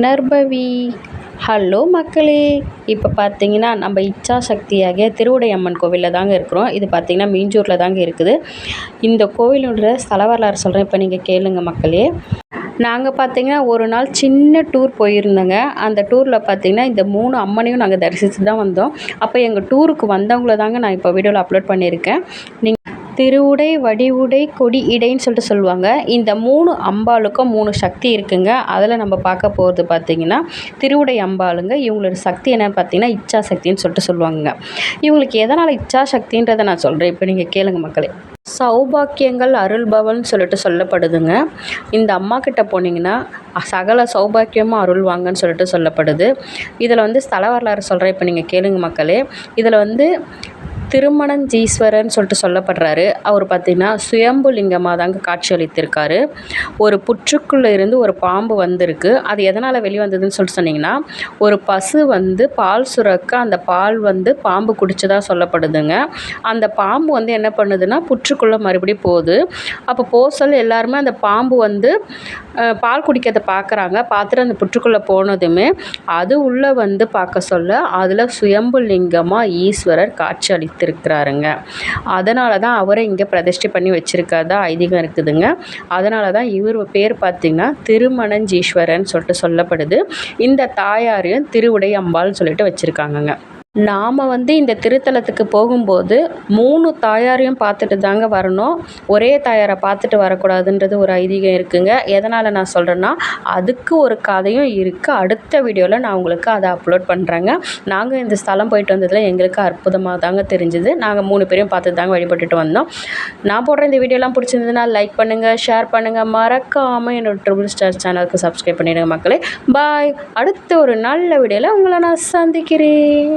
நர்பவி. Hello மக்களே. இப்போ பார்த்தீங்கன்னா நம்ம இச்சா சக்தியாகிய திருவுடையம்மன் கோவிலில் தாங்க இருக்கிறோம். இது பார்த்திங்கன்னா மீஞ்சூரில் தாங்க இருக்குது. இந்த கோவிலோட ஸ்தல வரலாறு சொல்கிறேன் இப்போ நீங்கள் கேளுங்க மக்களே. நாங்கள் பார்த்திங்கன்னா ஒரு நாள் சின்ன டூர் போயிருந்தோங்க. அந்த டூரில் பார்த்திங்கன்னா இந்த மூணு அம்மனையும் நாங்கள் தரிசித்து தான் வந்தோம். அப்போ எங்கள் டூருக்கு வந்தவங்கள தாங்க நான் இப்போ வீடியோவில் அப்லோட் பண்ணியிருக்கேன். நீங்கள் திருவுடை வடிவுடை கொடி இடைன்னு சொல்லிட்டு சொல்லுவாங்க. இந்த மூணு அம்பாளுக்கும் மூணு சக்தி இருக்குங்க. அதில் நம்ம பார்க்க போகிறது பார்த்திங்கன்னா திருவுடை அம்பாளுங்க. இவங்களோட சக்தி என்னன்னு பார்த்தீங்கன்னா இச்சா சக்தின்னு சொல்லிட்டு சொல்லுவாங்க இவங்களுக்கு எதனால் இச்சா சக்தின்றதை நான் சொல்கிறேன் இப்போ நீங்கள் கேளுங்க மக்களே. சௌபாக்கியங்கள் அருள்பவன் சொல்லிட்டு சொல்லப்படுதுங்க. இந்த அம்மா கிட்ட போனீங்கன்னா சகல சௌபாக்கியமும் அருள்வாங்கன்னு சொல்லிட்டு சொல்லப்படுது. இதில் வந்து ஸ்தல வரலாறு சொல்கிறேன் இப்போ நீங்கள் கேளுங்க மக்களே. இதில் வந்து திருமணஞ்சீஸ்வரன் சொல்லிட்டு சொல்லப்படுறாரு. அவர் பார்த்திங்கன்னா சுயம்பு லிங்கமாக தாங்க காட்சி அளித்திருக்காரு ஒரு புற்றுக்குள்ளே இருந்து ஒரு பாம்பு வந்திருக்கு. அது எதனால் வெளிவந்ததுன்னு சொல்லிட்டு சொன்னிங்கன்னா ஒரு பசு வந்து பால் சுரக்க அந்த பால் வந்து பாம்பு குடிச்சதாக சொல்லப்படுதுங்க. அந்த பாம்பு வந்து என்ன பண்ணுதுன்னா புற்றுக்குள்ளே மறுபடியும் போகுது. அப்போ போக சொல்ல எல்லாருமே அந்த பாம்பு வந்து பால் குடிக்கிறத பார்க்குறாங்க பார்த்துட்டு அந்த புற்றுக்குள்ளே போனதுமே அது உள்ளே வந்து பார்க்க சொல்ல அதில் சுயம்பு லிங்கமாக ஈஸ்வரர் காட்சி அளித்து வைத்திருக்கிறாருங்க அதனால தான் அவரை இங்கே பிரதிஷ்டை பண்ணி வச்சுருக்கிறதா ஐதீகம் இருக்குதுங்க. அதனால தான் இவர் பேர் பார்த்திங்கன்னா திருமணஞ்சீஸ்வரன் சொல்லிட்டு சொல்லப்படுது. இந்த தாயாரையும் திருவுடை அம்பாள்னு சொல்லிட்டு வச்சுருக்காங்கங்க. நாம் வந்து இந்த திருத்தலத்துக்கு போகும்போது மூணு தாயாரையும் பார்த்துட்டு தாங்க வரணும். ஒரே தாயாரை பார்த்துட்டு வரக்கூடாதுன்றது ஒரு ஐதீகம் இருக்குங்க. எதனால் நான் சொல்கிறேன்னா அதுக்கு ஒரு கதையும் இருக்குது அடுத்த வீடியோவில் நான் உங்களுக்கு அதை அப்லோட் பண்ணுறேங்க நாங்கள் இந்த ஸ்தலம் போயிட்டு வந்ததில் எங்களுக்கு அற்புதமாக தாங்க தெரிஞ்சுது. நாங்கள் மூணு பேரையும் பார்த்து தாங்க வழிபட்டுட்டு வந்தோம். நான் போடுற இந்த வீடியோலாம் பிடிச்சிருந்ததுன்னா லைக் பண்ணுங்கள் ஷேர் பண்ணுங்கள் மறக்காமல் என்னோட ட்ரிபிள் ஸ்டார் சேனலுக்கு சப்ஸ்கிரைப் பண்ணிடுங்க மக்களே. பாய் அடுத்த ஒரு நல்ல வீடியோவில் உங்களை நான் சந்திக்கிறேன்.